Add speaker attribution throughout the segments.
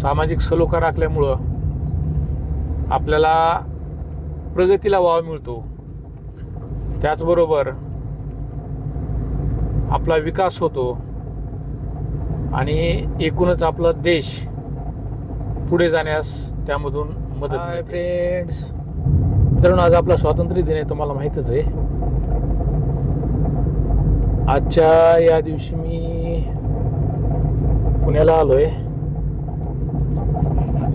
Speaker 1: सामाजिक सलोखा राखल्यामुळं आपल्याला प्रगतीला वाव मिळतो. त्याचबरोबर आपला विकास होतो आणि एकूणच आपला देश पुढे जाण्यास त्यामधून मदत हाय फ्रेंड्स मित्रांनो आज आपला स्वातंत्र्य दिन आहे तुम्हाला माहीतच आहे. आजच्या या दिवशी मी पुण्याला आलोय.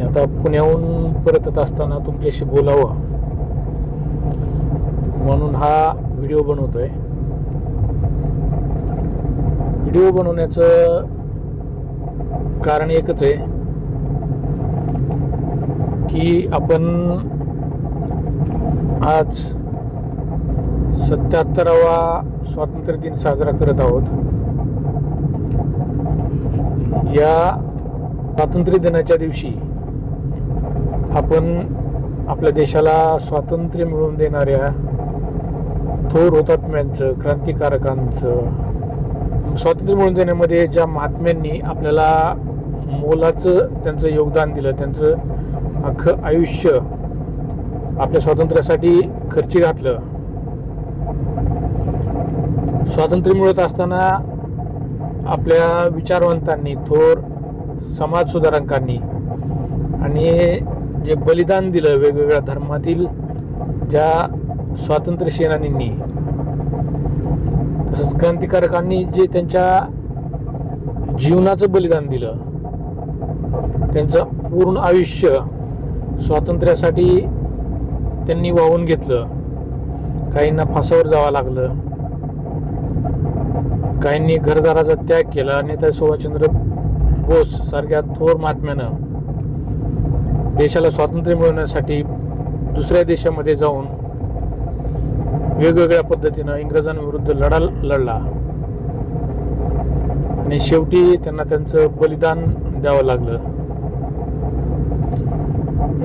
Speaker 1: आणि आता पुण्याहून परतत असताना तुमच्याशी बोलावं. म्हणून हा व्हिडिओ बनवतोय. व्हिडिओ बनवण्याचं कारण एकच आहे की आपण आज सत्याहत्तरावा स्वातंत्र्य दिन साजरा करत आहोत. या स्वातंत्र्य दिनाच्या दिवशी आपण आपल्या देशाला स्वातंत्र्य मिळवून देणाऱ्या थोर हुतात्म्यांचं क्रांतिकारकांचं स्वातंत्र्य मिळवून देण्यामध्ये ज्या महात्म्यांनी आपल्याला मोलाचं त्यांचं योगदान दिलं त्यांचं अख्खं आयुष्य आपल्या स्वातंत्र्यासाठी खर्ची घातलं. स्वातंत्र्य मिळत असताना आपल्या विचारवंतांनी थोर समाज सुधारकांनी आणि जे बलिदान दिलं वेगवेगळ्या धर्मातील ज्या स्वातंत्र्य सेनानींनी. तसंच क्रांतिकारकांनी जे त्यांच्या जीवनाचं बलिदान दिलं त्यांचं पूर्ण आयुष्य स्वातंत्र्यासाठी त्यांनी वाहून घेतलं. काहींना फासावर जावं लागलं. काहींनी घरदाराचा त्याग केला नेता सुभाषचंद्र बोस सारख्या थोर महात्म्यानं. देशाला स्वातंत्र्य मिळवण्यासाठी दुसऱ्या देशामध्ये जाऊन वेगवेगळ्या पद्धतीनं इंग्रजांविरुद्ध लढा लढला. आणि शेवटी त्यांना त्यांचं बलिदान द्यावं लागलं.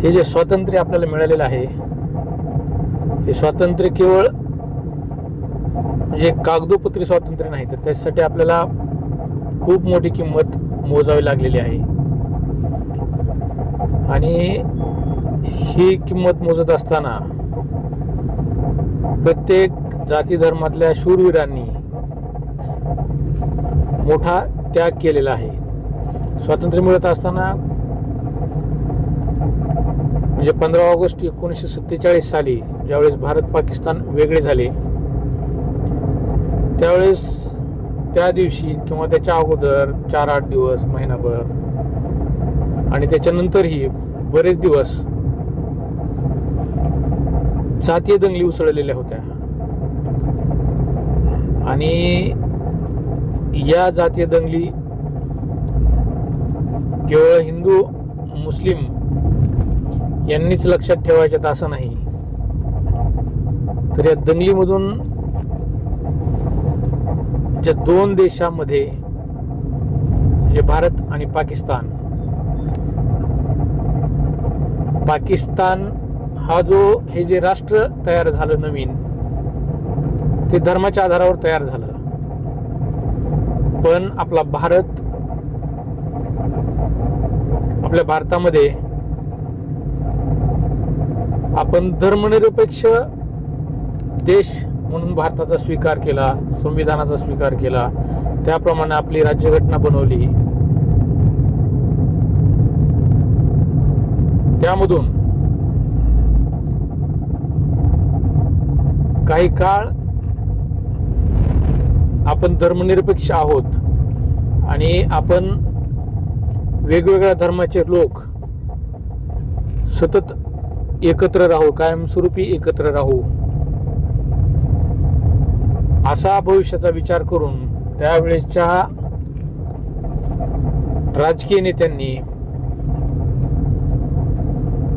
Speaker 1: हे जे स्वातंत्र्य आपल्याला मिळालेलं आहे हे स्वातंत्र्य केवळ म्हणजे कागदोपत्री स्वातंत्र्य नाही तर त्यासाठी आपल्याला खूप मोठी किंमत मोजावी लागलेली आहे. आणि ही किंमत मोजत असताना प्रत्येक जाती धर्मातल्या शूरवीरांनी मोठा त्याग केलेला आहे. स्वातंत्र्य मिळत असताना म्हणजे पंधरा ऑगस्ट एकोणीसशे सत्तेचाळीस साली ज्यावेळेस भारत पाकिस्तान वेगळे झाले त्यावेळेस त्या दिवशी किंवा त्याच्या अगोदर चार आठ दिवस महिनाभर आणि त्याच्यानंतरही बरेच दिवस जातीय दंगली उसळलेल्या होत्या. आणि या जातीय दंगली केवळ हिंदू मुस्लिम यांनीच लक्षात ठेवायच्यात असं नाही. तर या दंगलीमधून ज्या दोन देशामध्ये जे भारत आणि पाकिस्तान पाकिस्तान हा जो हे जे राष्ट्र तयार झालं नवीन ते धर्माच्या आधारावर तयार झालं. पण आपला भारत आपल्या भारतामध्ये आपण धर्मनिरपेक्ष देश म्हणून भारताचा स्वीकार केला संविधानाचा स्वीकार केला त्याप्रमाणे आपली राज्यघटना बनवली. त्यामधून काही काळ आपण धर्मनिरपेक्ष आहोत आणि आपण वेगवेगळ्या धर्माचे लोक सतत एकत्र राहू कायमस्वरूपी एकत्र राहू. असा भविष्याचा विचार करून त्यावेळेसच्या राजकीय नेत्यांनी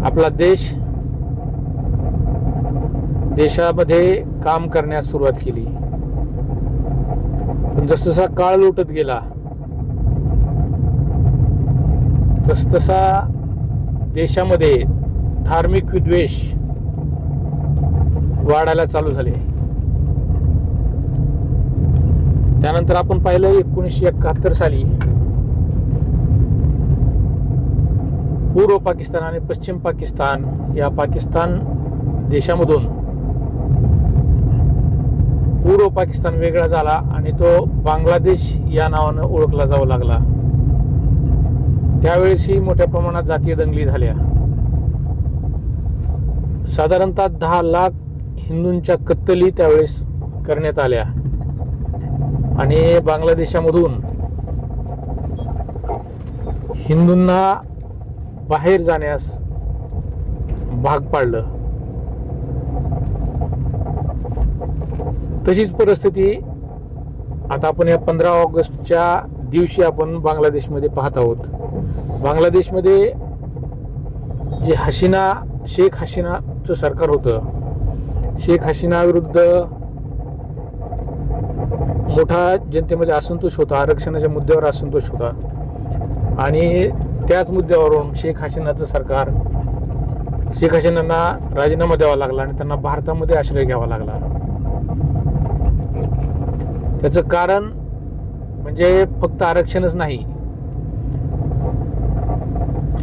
Speaker 1: आपला देश देशामध्ये काम करण्यास सुरुवात केली. पण जसजसा काळ लोटत गेला तसतसा देशामध्ये धार्मिक विद्वेष वाढायला चालू झाले. त्यानंतर आपण पाहिलं एकोणीसशे एकाहत्तर साली पूर्व पाकिस्तान आणि पश्चिम पाकिस्तान या पाकिस्तान देशामधून पूर्व पाकिस्तान वेगळा झाला आणि तो बांगलादेश या नावानं ओळखला जाऊ लागला. त्यावेळेसही मोठ्या प्रमाणात जातीय दंगली झाल्या. साधारणतः दहा लाख हिंदूंच्या कत्तली त्यावेळेस करण्यात आल्या. आणि बांगलादेशामधून हिंदूंना बाहेर जाण्यास भाग पाडलं. तशीच परिस्थिती आता आपण या पंधरा ऑगस्टच्या दिवशी आपण बांगलादेशमध्ये पाहत आहोत. बांगलादेशमध्ये जे हसीना शेख हसीनाचं सरकार होतं शेख हसीना विरुद्ध मोठा जनतेमध्ये असंतोष होता आरक्षणाच्या मुद्द्यावर असंतोष होता. आणि त्याच मुद्द्यावरून शेख हसीनाचं सरकार शेख हसीनांना राजीनामा द्यावा लागला आणि त्यांना भारतामध्ये आश्रय घ्यावा लागला. त्याचं कारण म्हणजे फक्त आरक्षणच नाही.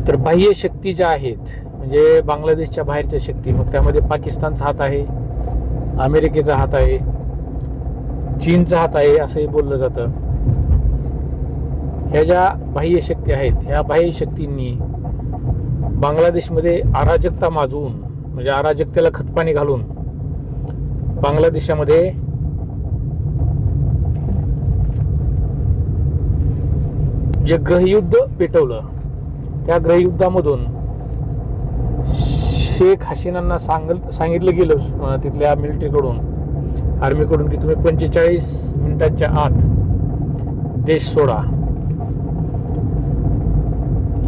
Speaker 1: तर बाह्य शक्ती ज्या आहेत म्हणजे बांगलादेशच्या बाहेरच्या शक्ती मग त्यामध्ये पाकिस्तानचा हात आहे अमेरिकेचा हात आहे चीनचा हात आहे असंही बोललं जातं. ह्या ज्या बाह्य शक्ती आहेत ह्या बाह्य शक्तींनी बांगलादेशमध्ये अराजकता माजवून म्हणजे अराजकतेला खतपाणी घालून बांगलादेशामध्ये जे ग्रहयुद्ध पेटवलं त्या ग्रहयुद्धामधून शेख हसीनांना सांग सांगितलं गेलं तिथल्या मिलिटरीकडून आर्मीकडून की तुम्ही पंचेचाळीस मिनिटांच्या आत देश सोडा.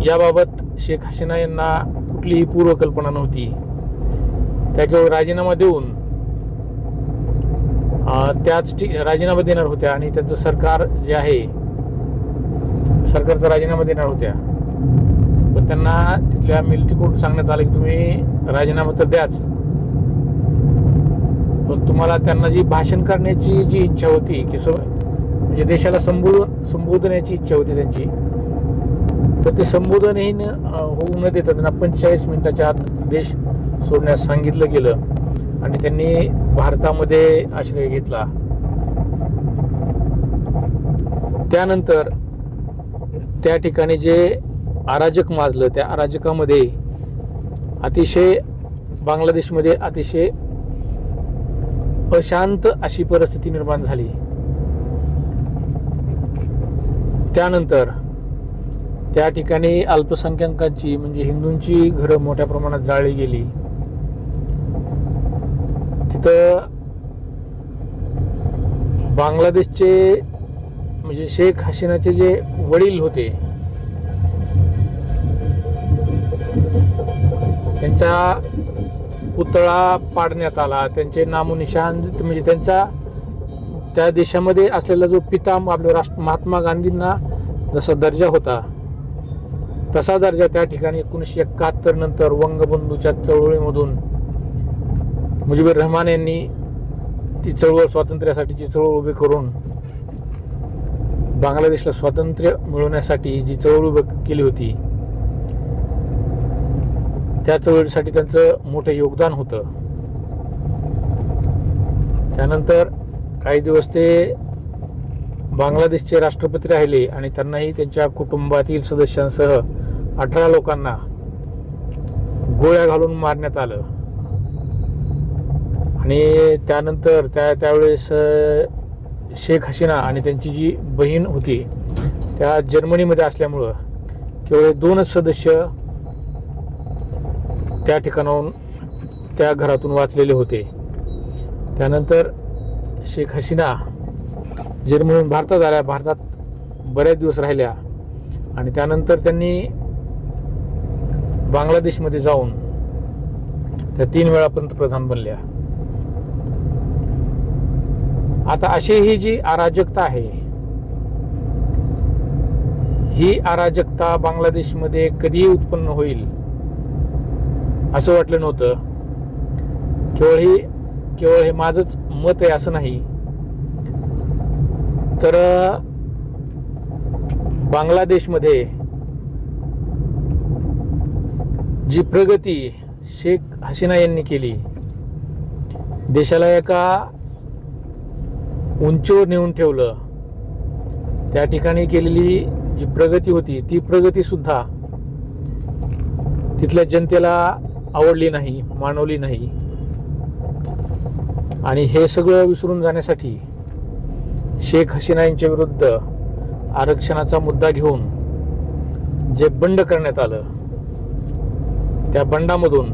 Speaker 1: याबाबत शेख हसीना यांना कुठलीही पूर्वकल्पना नव्हती. त्या केवळ राजीनामा देऊन त्याच राजीनामा देणार होत्या आणि त्यांचं सरकार जे आहे सरकारचा राजीनामा देणार होत्या. पण त्यांना तिथल्या मिलिटरीकडून सांगण्यात आलं की तुम्ही राजीनामा तर द्याच. पण तुम्हाला त्यांना जी भाषण करण्याची जी इच्छा होती की स म्हणजे देशाला संबोधन संबोधण्याची इच्छा होती त्यांची तर ते संबोधनही होऊ न देता त्यांना पंचेचाळीस मिनिटाच्या आत देश सोडण्यास सांगितलं गेलं आणि त्यांनी भारतामध्ये आश्रय घेतला. त्यानंतर त्या ठिकाणी जे अराजक माजलं त्या अराजकामध्ये अतिशय बांगलादेशमध्ये अतिशय अशांत अशी परिस्थिती निर्माण झाली. त्यानंतर त्या ठिकाणी अल्पसंख्याकांची म्हणजे हिंदूंची घरं मोठ्या प्रमाणात जाळली गेली. तिथं बांगलादेशचे म्हणजे शेख हसीनाचे जे वडील होते त्यांचा पुतळा पाडण्यात आला. त्यांचे नामोनिशान म्हणजे त्यांचा त्या देशामध्ये असलेला जो पिता आपल्या राष्ट्र महात्मा गांधींना जसा दर्जा होता तसा दर्जा त्या ठिकाणी एकोणीसशे एकाहत्तर नंतर वंगबंधूच्या चळवळीमधून मुजीबुर रहमान यांनी ती चळवळ स्वातंत्र्यासाठीची चळवळ उभी करून बांगलादेशला स्वातंत्र्य मिळवण्यासाठी जी चळवळ उभी केली होती त्या चळवळीसाठी त्यांचं मोठं योगदान होतं. त्यानंतर काही दिवस ते बांगलादेशचे राष्ट्रपती राहिले आणि त्यांनाही त्यांच्या कुटुंबातील सदस्यांसह अठरा लोकांना गोळ्या घालून मारण्यात आलं. आणि त्यानंतर त्या त्यावेळेस शेख हसीना आणि त्यांची जी बहीण होती त्या जर्मनीमध्ये असल्यामुळं केवळ दोनच सदस्य त्या ठिकाणाहून त्या घरातून वाचलेले होते. त्यानंतर शेख हसीना जर्मनीहून भारतात आल्या. भारतात बऱ्याच दिवस राहिल्या. आणि त्यानंतर त्यांनी बांगलादेशमध्ये जाऊन त्या तीन वेळा पंतप्रधान बनल्या आता अशी ही जी अराजकता आहे ही अराजकता बांगलादेशमध्ये कधी उत्पन्न होईल असं वाटलं नव्हतं. केवळ ही केवळ हे माझंच मत आहे असं नाही. तर बांगलादेशमध्ये जी प्रगती शेख हसीना यांनी केली देशाला एका उंचीवर नेऊन ठेवलं त्या ठिकाणी केलेली जी प्रगती होती ती प्रगती सुद्धा तिथल्या जनतेला आवडली नाही मानवली नाही. आणि हे सगळं विसरून जाण्यासाठी शेख हसीना यांच्या विरुद्ध आरक्षणाचा मुद्दा घेऊन जे बंड करण्यात आलं त्या बंडामधून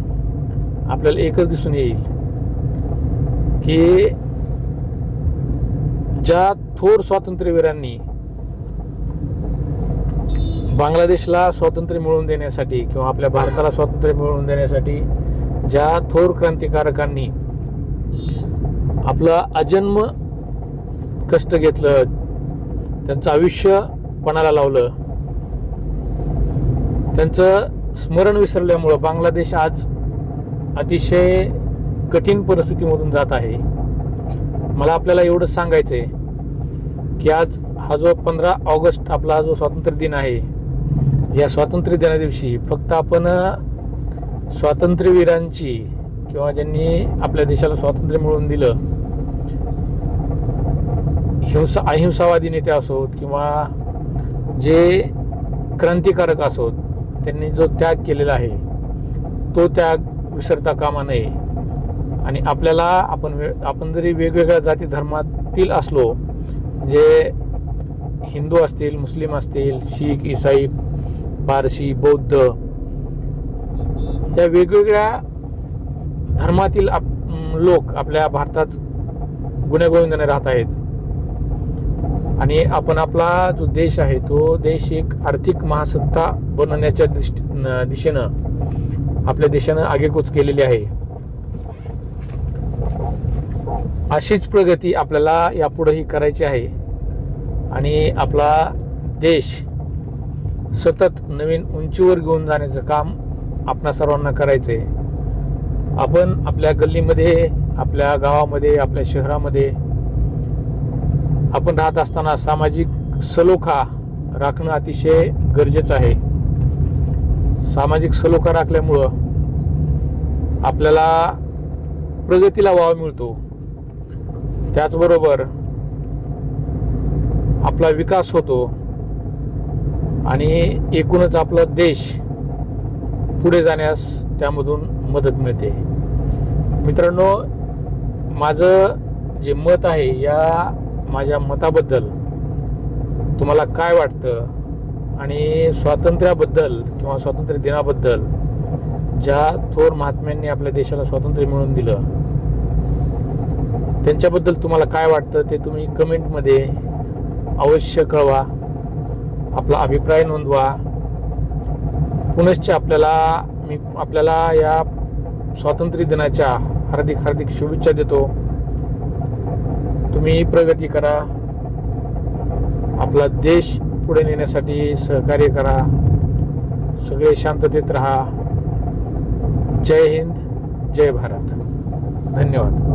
Speaker 1: आपल्याला एकच दिसून येईल की ज्या थोर स्वातंत्र्यवीरांनी बांगलादेशला स्वातंत्र्य मिळवून देण्यासाठी किंवा आपल्या भारताला स्वातंत्र्य मिळवून देण्यासाठी ज्या थोर क्रांतिकारकांनी आपलं अजन्म कष्ट घेतलं त्यांचं आयुष्य पणाला लावलं त्यांचं स्मरण विसरल्यामुळं बांगलादेश आज अतिशय कठीण परिस्थितीमधून जात आहे. मला आपल्याला एवढंच सांगायचं आहे की आज हा जो पंधरा ऑगस्ट आपला हा जो स्वातंत्र्य दिन आहे या स्वातंत्र्य दिना दिवशी फक्त आपण स्वातंत्र्यवीरांची किंवा ज्यांनी आपल्या देशाला स्वातंत्र्य मिळवून दिलं हिंसा अहिंसावादी नेते असोत किंवा जे क्रांतिकारक असोत त्यांनी जो त्याग केलेला आहे तो त्याग विसरता कामा नये. आणि आपल्याला आपण वे आपण जरी वेगवेगळ्या जाती धर्मातील असलो जे हिंदू असतील मुस्लिम असतील शीख इसाई पारशी बौद्ध या वेगवेगळ्या धर्मातील आप लोक आपल्या भारतात गुण्यागोविंदाने राहत आहेत. आणि आपण आपला जो देश आहे तो देश एक आर्थिक महासत्ता बनवण्याच्या दिश दिशेनं आपल्या देशानं आगेकूच केलेली आहे. अशीच प्रगती आपल्याला यापुढेही करायची आहे. आणि आपला देश सतत नवीन उंचीवर घेऊन जाण्याचं काम आपणा सर्वांना करायचं आहे आपण आपल्या गल्लीमध्ये आपल्या गावामध्ये आपल्या शहरामध्ये आपण राहत असताना सामाजिक सलोखा राखणं अतिशय गरजेचं आहे. सामाजिक सलोखा राखल्यामुळं आपल्याला प्रगतीला वाव मिळतो. त्याचबरोबर आपला विकास होतो आणि एकूणच आपला देश पुढे जाण्यास त्यामधून मदत मिळते. मित्रांनो माझं जे मत आहे या माझ्या मताबद्दल तुम्हाला काय वाटतं? आणि स्वातंत्र्याबद्दल किंवा स्वातंत्र्य दिनाबद्दल ज्या थोर महात्म्यांनी आपल्या देशाला स्वातंत्र्य मिळवून दिलं त्यांच्याबद्दल तुम्हाला काय वाटतं ते तुम्ही कमेंटमध्ये अवश्य कळवा. आपला अभिप्राय नोंदवा. पुनश्च आपल्याला मी आपल्याला या स्वातंत्र्य दिनाच्या हार्दिक हार्दिक शुभेच्छा देतो. तुम्ही प्रगती करा. आपला देश पुढे नेण्यासाठी सहकार्य करा. सगळे शांततेत राहा. जय हिंद जय भारत. धन्यवाद.